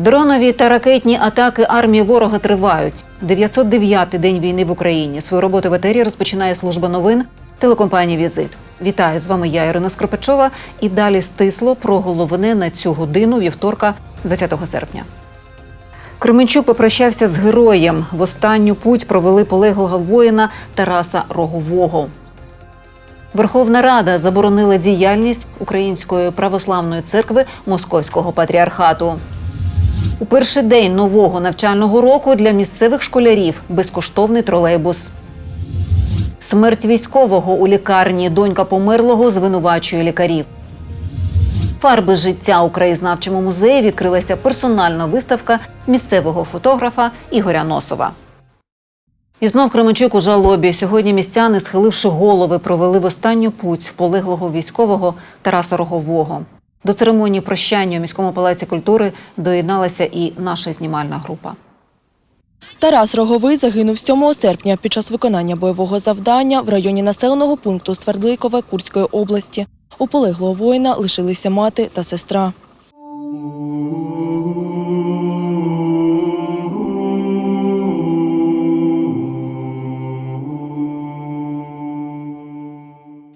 Дронові та ракетні атаки армії ворога тривають. 909-й день війни в Україні. Свою роботу в етері розпочинає служба новин телекомпанії Візит. Вітаю з вами я, Ірина Скропачова. І далі стисло про головне на цю годину вівторка, 20 серпня. Кременчук попрощався з героєм. В останню путь провели полеглого воїна Тараса Рогового. Верховна Рада заборонила діяльність Української православної церкви Московського патріархату. У перший день нового навчального року для місцевих школярів безкоштовний тролейбус. Смерть військового у лікарні донька померлого звинувачує лікарів. Фарби життя у краєзнавчому музеї відкрилася персональна виставка місцевого фотографа Ігоря Носова. І знов Кременчук у жалобі. Сьогодні містяни, схиливши голови, провели в останню путь полеглого військового Тараса Рогового. До церемонії прощання у міському палаці культури доєдналася і наша знімальна група. Тарас Роговий загинув 7 серпня під час виконання бойового завдання в районі населеного пункту Свердликове Курської області. У полеглого воїна лишилися мати та сестра.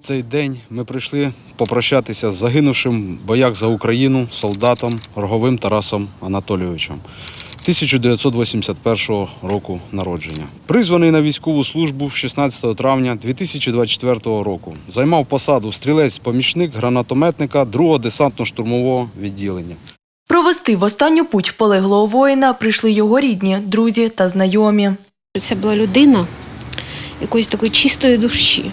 Цей день ми прийшли попрощатися з загинувшим в боях за Україну солдатом Роговим Тарасом Анатолійовичем 1981 року народження. Призваний на військову службу 16 травня 2024 року. Займав посаду стрілець-помічник гранатометника 2-го десантно-штурмового відділення. Провести в останню путь полеглого воїна прийшли його рідні, друзі та знайомі. Це була людина якоїсь такої чистої душі.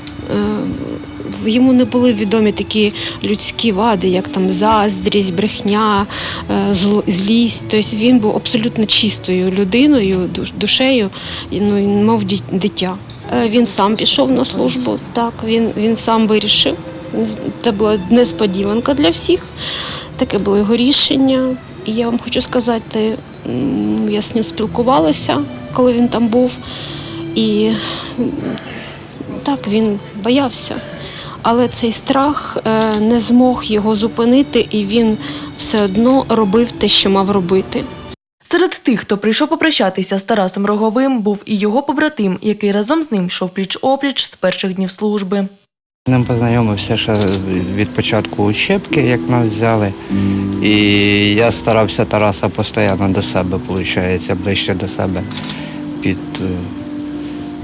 Йому не були відомі такі людські вади, як там заздрість, брехня, е, злість. Тобто він був абсолютно чистою людиною, душею, ну, мов дитя. Е, Він сам пішов на службу, так, він, він сам вирішив. Це була несподіванка для всіх. Таке було його рішення. І я вам хочу сказати, я з ним спілкувалася, коли він там був. І так, він боявся. Але цей страх е, не змог його зупинити, і він все одно робив те, що мав робити. Серед тих, хто прийшов попрощатися з Тарасом Роговим, був і його побратим, який разом з ним йшов пліч-опліч з перших днів служби. Ним познайомився ще від початку учебки, як нас взяли. І я старався Тараса постійно до себе, виходить, ближче до себе. Під, е,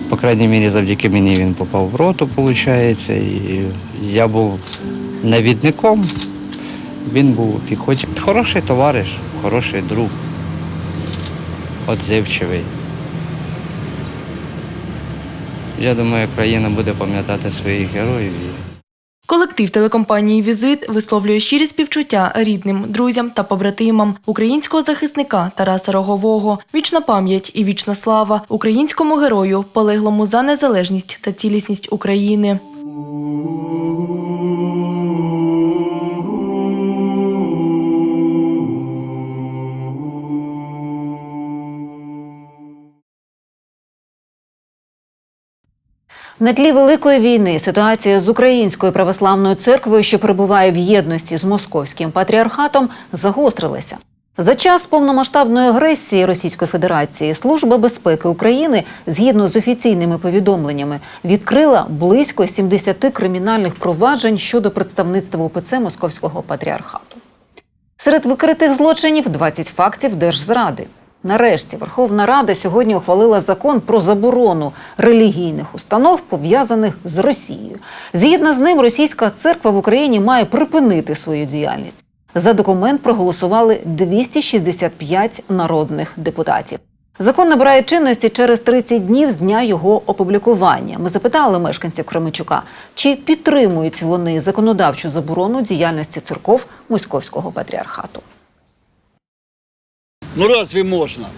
по крайній мірі, завдяки мені він попав в роту, виходить. І я був навідником, він був у. Хороший товариш, хороший друг, отзивчивий. Я думаю, країна буде пам'ятати своїх героїв. Колектив телекомпанії Візит висловлює щирі співчуття рідним, друзям та побратимам українського захисника Тараса Рогового. Вічна пам'ять і вічна слава українському герою, полеглому за незалежність та цілісність України. На тлі великої війни ситуація з Українською православною церквою, що перебуває в єдності з московським патріархатом, загострилася. За час повномасштабної агресії Російської Федерації Служба безпеки України, згідно з офіційними повідомленнями, відкрила близько 70 кримінальних проваджень щодо представництва УПЦ Московського патріархату. Серед викритих злочинів 20 фактів держзради. Нарешті Верховна Рада сьогодні ухвалила закон про заборону релігійних установ, пов'язаних з Росією. Згідно з ним, російська церква в Україні має припинити свою діяльність. За документ проголосували 265 народних депутатів. Закон набирає чинності через 30 днів з дня його опублікування. Ми запитали мешканців Кременчука, чи підтримують вони законодавчу заборону діяльності церков Московського патріархату. Ну разве можно?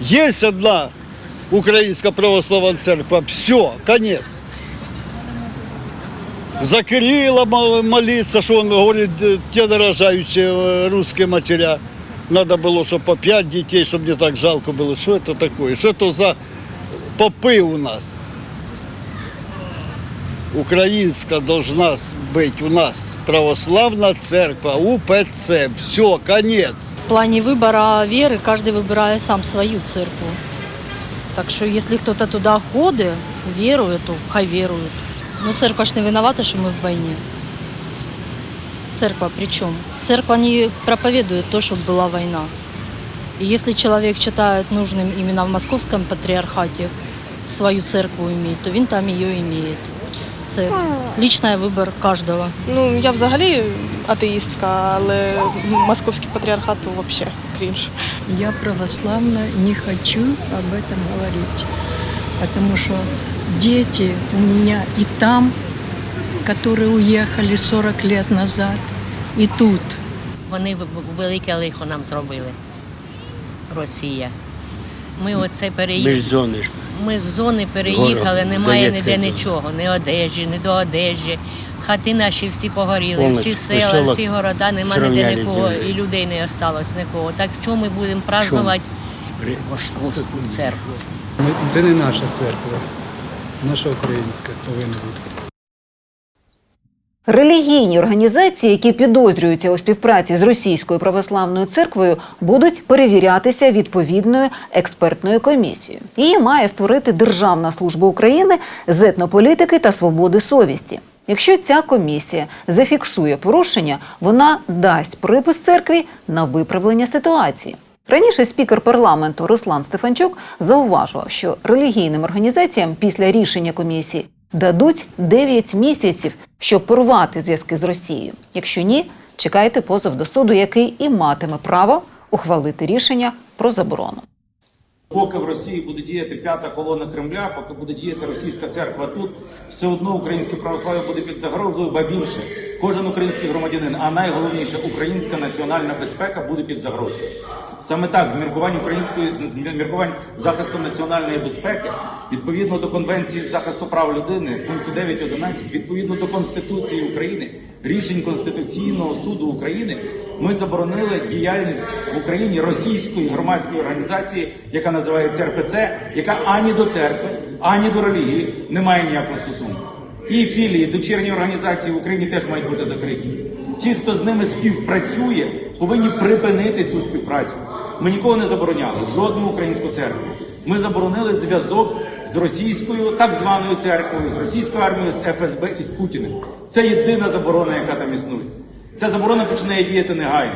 Есть одна Украинская православная церковь, все, конец. За Кирилла мо- молиться, что он говорит, те дорожающие э, русские матеря. Надо было, чтобы по пять детей, чтобы не так жалко было. Что это такое? Что это за попы у нас? Українська должна бути у нас православна церква, УПЦ. Все, конець. В плане выбора веры каждый выбирает сам свою церковь. Так что если кто-то туда ходит, верует, то хай верует. Ну, церковь ж не виновата, что мы в войне. Церковь при чем? Церковь не проповедует то, чтобы была война. И если человек считает нужным именно в московском патриархате свою церковь иметь, то він там ее имеет. Це личный выбор каждого. Ну, я взагалі атеїстка, але московський патріархат то взагалі крінж. Я православна, не хочу об этом говорить, потому что дети у меня и там, которые уехали 40 лет назад, и тут. Вони в- в- велике лихо нам зробили. Росія. Ми оце переїхали. зони ж. Ми з зони переїхали, немає ніде нічого, ні одежі, ні до одежі. Хати наші всі погоріли, всі села, всі города, нема ніде нікого, і людей не осталось нікого. Так що ми будемо празднувати Московську церкву? Це не наша церква, наша українська повинна бути. Релігійні організації, які підозрюються у співпраці з російською православною церквою, будуть перевірятися відповідною експертною комісією. Її має створити Державна служба України з етнополітики та свободи совісті. Якщо ця комісія зафіксує порушення, вона дасть припис церкві на виправлення ситуації. Раніше спікер парламенту Руслан Стефанчук зауважував, що релігійним організаціям після рішення комісії дадуть 9 місяців, щоб порвати зв'язки з Росією. Якщо ні, чекайте позов до суду, який і матиме право ухвалити рішення про заборону. Поки в Росії буде діяти п'ята колона Кремля, поки буде діяти російська церква тут, все одно українське православ'я буде під загрозою, ба більше кожен український громадянин, а найголовніше українська національна безпека буде під загрозою. Саме так, з міркувань української з міркувань захисту національної безпеки, відповідно до конвенції захисту прав людини, пункту 9.11, відповідно до Конституції України, рішень Конституційного суду України, ми заборонили діяльність в Україні російської громадської організації, яка називається РПЦ, яка ані до церкви, ані до релігії не має ніякого стосунку. І філії, дочірні організації в Україні теж мають бути закриті. Ті, хто з ними співпрацює, повинні припинити цю співпрацю. Ми нікого не забороняли, жодну українську церкву. Ми заборонили зв'язок з російською так званою церквою, з російською армією, з ФСБ і з Путіним. Це єдина заборона, яка там існує. Ця заборона починає діяти негайно.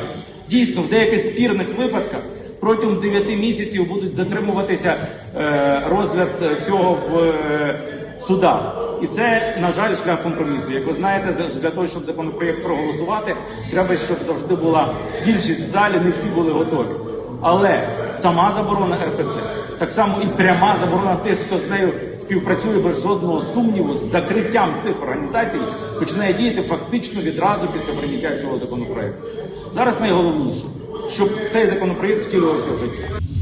Дійсно, в деяких спірних випадках протягом 9 місяців будуть затримуватися е, розгляд цього в е, судах. І це, на жаль, шлях компромісу. Як ви знаєте, для того, щоб законопроєкт проголосувати, треба, щоб завжди була більшість в залі, не всі були готові. Але сама заборона РПЦ, так само і пряма заборона тих, хто з нею співпрацює без жодного сумніву з закриттям цих організацій, починає діяти фактично відразу після прийняття цього законопроекту. Зараз найголовніше, щоб цей законопроєкт втілювався в життя.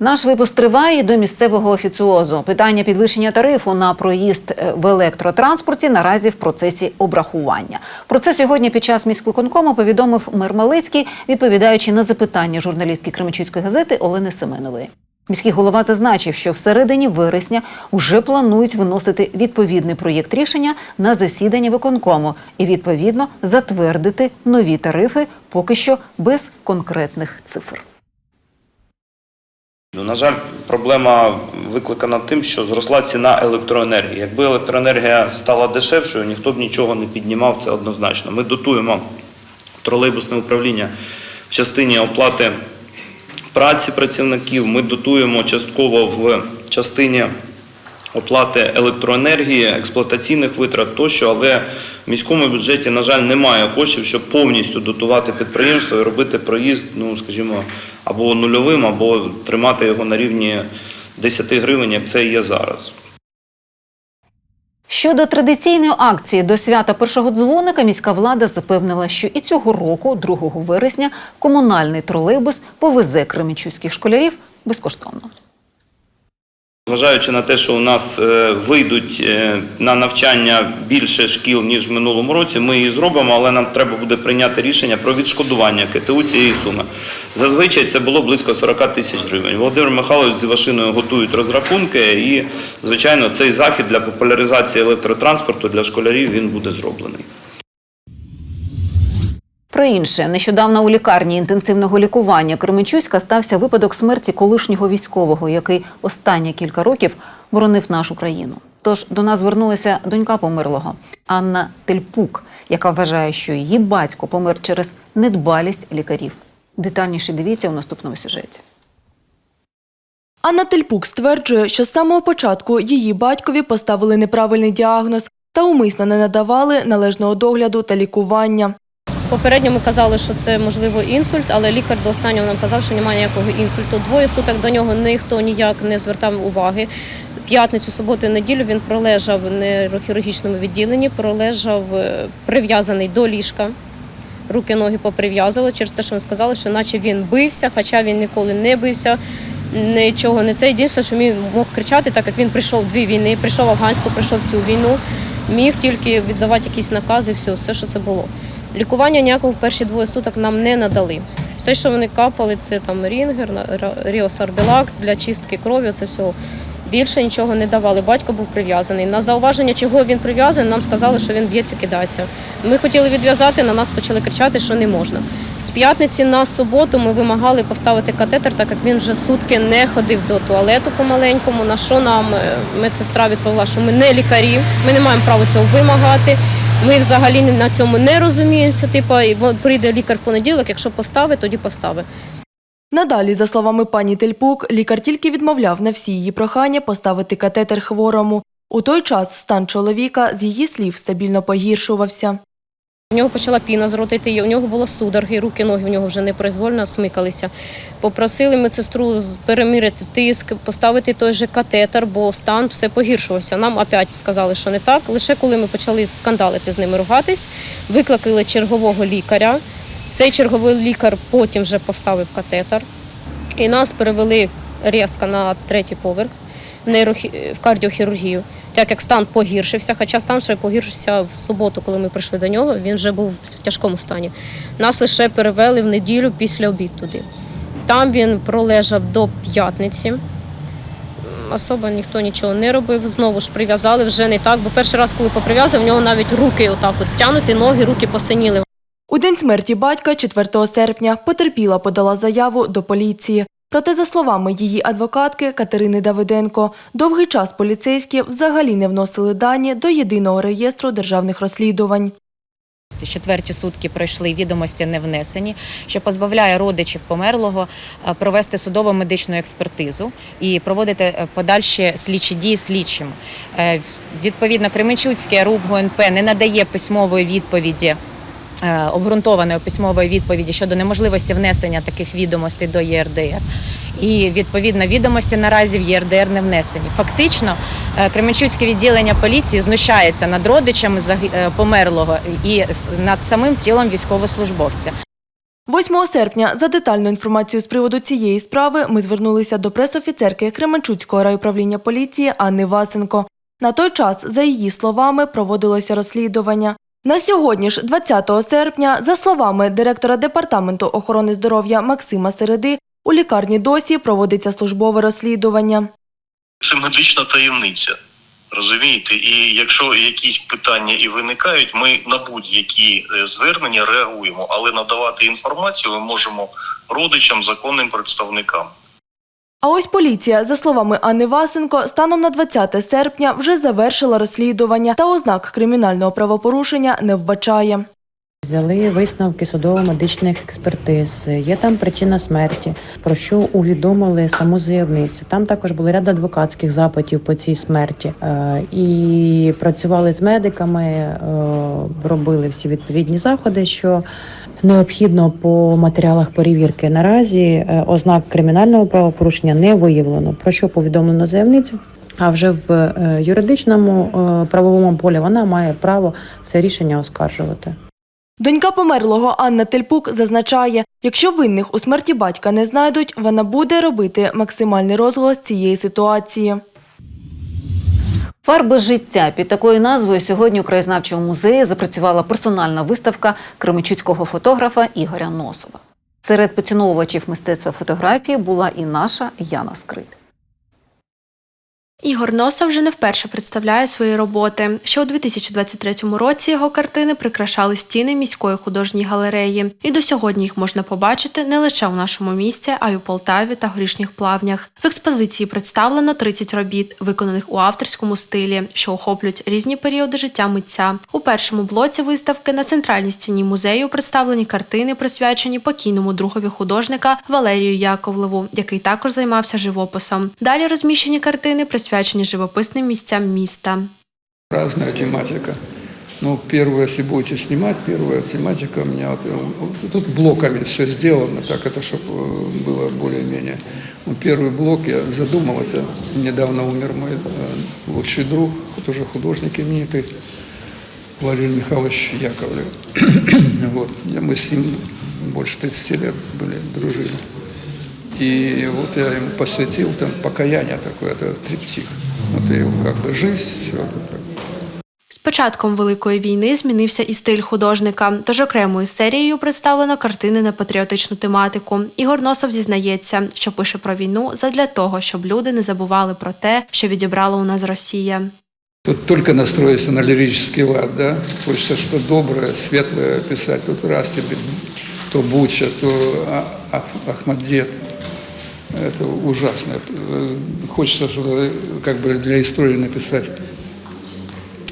Наш випуск триває до місцевого офіціозу. Питання підвищення тарифу на проїзд е, в електротранспорті наразі в процесі обрахування. Про це сьогодні під час міськвиконкому повідомив мер Малицький, відповідаючи на запитання журналістки Кременчуцької газети Олени Семенової. Міський голова зазначив, що всередині вересня вже планують виносити відповідний проєкт рішення на засідання виконкому і відповідно затвердити нові тарифи, поки що без конкретних цифр. Ну, На жаль, проблема викликана тим, що зросла ціна електроенергії. Якби електроенергія стала дешевшою, ніхто б нічого не піднімав, це однозначно. Ми дотуємо тролейбусне управління в частині оплати праці працівників, ми дотуємо частково в частині оплати електроенергії, експлуатаційних витрат тощо, але в міському бюджеті, на жаль, немає коштів, щоб повністю дотувати підприємство і робити проїзд, ну скажімо, або нульовим, або тримати його на рівні 10 гривень, як це є зараз. Щодо традиційної акції до свята першого дзвоника, міська влада запевнила, що і цього року, 2 вересня, комунальний тролейбус повезе кременчуцьких школярів безкоштовно. Зважаючи на те, що у нас е, вийдуть е, на навчання більше шкіл, ніж в минулому році, ми її зробимо, але нам треба буде прийняти рішення про відшкодування КТУ цієї суми. Зазвичай це було близько 40 тисяч гривень. Володимир Михайлович з Івашиною готують розрахунки, і, звичайно, цей захід для популяризації електротранспорту для школярів він буде зроблений. Про інше, нещодавно у лікарні інтенсивного лікування Кременчуська стався випадок смерті колишнього військового, який останні кілька років боронив нашу країну. Тож до нас звернулася донька померлого Анна Тельпук, яка вважає, що її батько помер через недбалість лікарів. Детальніше дивіться у наступному сюжеті. Анна Тельпук стверджує, що з самого початку її батькові поставили неправильний діагноз та умисно не надавали належного догляду та лікування. Попередньо ми казали, що це можливо інсульт, але лікар до останнього нам казав, що немає ніякого інсульту. Двоє суток до нього ніхто ніяк не звертав уваги. П'ятницю, суботу і неділю він пролежав в нейрохірургічному відділенні, пролежав е, прив'язаний до ліжка. Руки, ноги поприв'язували через те, що ми сказали, що наче він бився, хоча він ніколи не бився. Нічого не це. Єдине, що він мог кричати, так як він прийшов дві війни, прийшов афганську, прийшов цю війну, міг тільки віддавати якісь накази, все, все, що це було. Лікування ніякого в перші двоє суток нам не надали. Все, що вони капали, це там рінгер, ріосарбілакс для чистки крові, це все. Більше нічого не давали. Батько був прив'язаний. На зауваження, чого він прив'язаний, нам сказали, що він б'ється, кидається. Ми хотіли відв'язати, на нас почали кричати, що не можна. З п'ятниці на суботу ми вимагали поставити катетер, так як він вже сутки не ходив до туалету по-маленькому. На що нам е, медсестра відповіла, що ми не лікарі, ми не маємо права цього вимагати. Ми взагалі на цьому не розуміємося. Типу, і прийде лікар в понеділок, якщо поставить, тоді поставить. Надалі, за словами пані Тельпук, лікар тільки відмовляв на всі її прохання поставити катетер хворому. У той час стан чоловіка, з її слів, стабільно погіршувався. У нього почала піна з у нього було судороги, руки, ноги в нього вже непроизвольно смикалися. Попросили медсестру перемірити тиск, поставити той же катетер, бо стан все погіршувався. Нам опять сказали, що не так. Лише коли ми почали скандалити з ними ругатись, викликали чергового лікаря. Цей черговий лікар потім вже поставив катетер. І нас перевели різко на третій поверх нейрохі... в кардіохірургію, так як стан погіршився, хоча стан ще погіршився в суботу, коли ми прийшли до нього, він вже був в тяжкому стані. Нас лише перевели в неділю після обід туди. Там він пролежав до п'ятниці. М, Особо ніхто нічого не робив. Знову ж прив'язали вже не так, бо перший раз, коли поприв'язав, в нього навіть руки отак от стягнуті, ноги, руки посиніли. У день смерті батька, 4 серпня, потерпіла подала заяву до поліції. Проте, за словами її адвокатки Катерини Давиденко, довгий час поліцейські взагалі не вносили дані до єдиного реєстру державних розслідувань. Четверті сутки пройшли, відомості не внесені, що позбавляє родичів померлого е, провести судово медичну експертизу і проводити е, подальші слідчі дії слідчим. Е, Відповідно, Кременчуцький РУП ГУНП не надає письмової відповіді. Е, Обґрунтованої письмової відповіді щодо неможливості внесення таких відомостей до ЄРДР. І відповідно відомості наразі в ЄРДР не внесені. Фактично, е, Кременчуцьке відділення поліції знущається над родичами е, померлого і над самим тілом військовослужбовця. 8 серпня за детальну інформацію з приводу цієї справи ми звернулися до пресофіцерки Кременчуцького райуправління поліції Анни Васенко. На той час, за її словами, проводилося розслідування. На сьогодні ж, 20 серпня, за словами директора департаменту охорони здоров'я Максима Середи, у лікарні досі проводиться службове розслідування. це медична таємниця. Розумієте, і якщо якісь питання і виникають, ми на будь-які е, звернення реагуємо, але надавати інформацію ми можемо родичам, законним представникам. А ось поліція, за словами Анни Васенко, станом на 20 серпня вже завершила розслідування та ознак кримінального правопорушення не вбачає. Взяли висновки судово-медичних експертиз. Є там причина смерті, про що увідомили саму заявницю. Там також були ряд адвокатських запитів по цій смерті. Е, І працювали з медиками, е, робили всі відповідні заходи, що необхідно по матеріалах перевірки. Наразі е, ознак кримінального правопорушення не виявлено, про що повідомлено заявницю. А вже в е, юридичному е, правовому полі вона має право це рішення оскаржувати. Донька померлого Анна Тельпук зазначає, якщо винних у смерті батька не знайдуть, вона буде робити максимальний розголос цієї ситуації. Фарби життя під такою назвою сьогодні у краєзнавчому музеї запрацювала персональна виставка кременчуцького фотографа Ігоря Носова. Серед поціновувачів мистецтва фотографії була і наша Яна Скрит. Ігор Носа вже не вперше представляє свої роботи. Ще у 2023 році його картини прикрашали стіни міської художньої галереї. І до сьогодні їх можна побачити не лише у нашому місті, а й у Полтаві та горішніх плавнях. В експозиції представлено 30 робіт, виконаних у авторському стилі, що охоплюють різні періоди життя митця. У першому блоці виставки на центральній стіні музею представлені картини, присвячені покійному другові художника Валерію Яковлеву, який також займався живописом. Далі розміщені картини, присвячені живописним місцям міста. Разная тематика. Ну, первое, если будете снимать, первая тематика у меня, вот, э, вот тут блоками все сделано, так это, чтобы было более-менее. Ну, первый блок я задумал, это недавно умер мой э, лучший друг, тоже художник именитый, Владимир Михайлович Яковлев. вот, я- мы с ним больше 30 лет были, дружили. И вот я ему посвятил там покаяние такое, это триптих. Вот и как бы жизнь, все это так. З початком Великої війни змінився і стиль художника, тож окремою серією представлено картини на патріотичну тематику. Ігор Носов зізнається, що пише про війну задля того, щоб люди не забували про те, що відібрала у нас Росія. Тут только настроиться на лирический лад, да? Хочется что доброе, светлое писать. Тут раз тебе то Буча, то А- Ах- Ахмаддет. Это ужасно. Хочется что как бы для истории написать,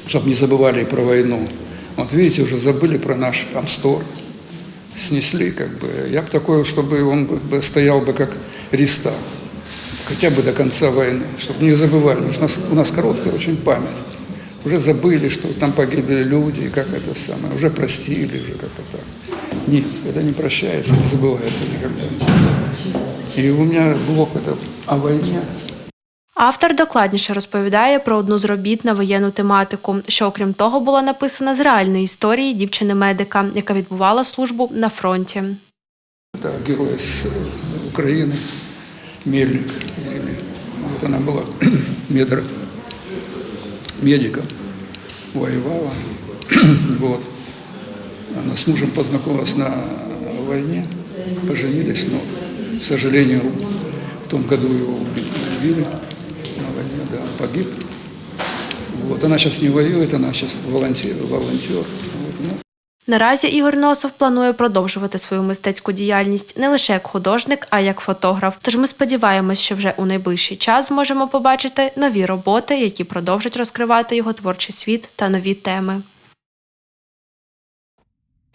чтобы не забывали про войну. Вот видите, уже забыли про наш Амстор. Снесли как бы. Я бы такой, чтобы он бы стоял бы как Риста хотя бы до конца войны, чтобы не забывали, потому что у нас, у нас короткая очень память. Уже забыли, что там погибли люди, и как это самое, уже простили, уже как-то так. Нет, это не прощается, не забывается никогда. И у меня блок это о войне, Автор докладніше розповідає про одну з робіт на воєнну тематику, що, окрім того, була написана з реальної історії дівчини-медика, яка відбувала службу на фронті. это герой с э, Украины, Мельник Ирина. Вот она была медр, медиком, воевала. вот. Она с мужем познакомилась на войне, поженились, но, к сожалению, в том году его убили, убили на войне, да, погиб. Вот. Она сейчас не воюет, она сейчас волонтер. волонтер. Вот. Ну, Наразі Ігор Носов планує продовжувати свою мистецьку діяльність не лише як художник, а як фотограф. Тож ми сподіваємось, що вже у найближчий час зможемо побачити нові роботи, які продовжать розкривати його творчий світ та нові теми.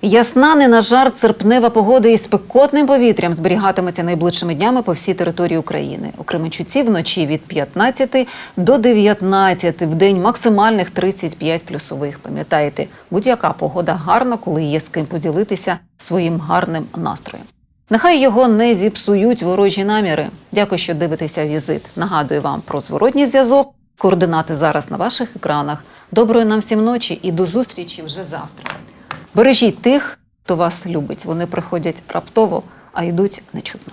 Ясна не на жарт серпнева погода із спекотним повітрям зберігатиметься найближчими днями по всій території України. У Кременчуці вночі від 15 до 19, в день максимальних 35 плюсових. Пам'ятаєте, будь-яка погода гарна, коли є з ким поділитися своїм гарним настроєм. Нехай його не зіпсують ворожі наміри. Дякую, що дивитеся візит. Нагадую вам про зворотній зв'язок. Координати зараз на ваших екранах. Доброї нам всім ночі і до зустрічі вже завтра. Бережіть тих, хто вас любить. Вони приходять раптово, а йдуть нечутно.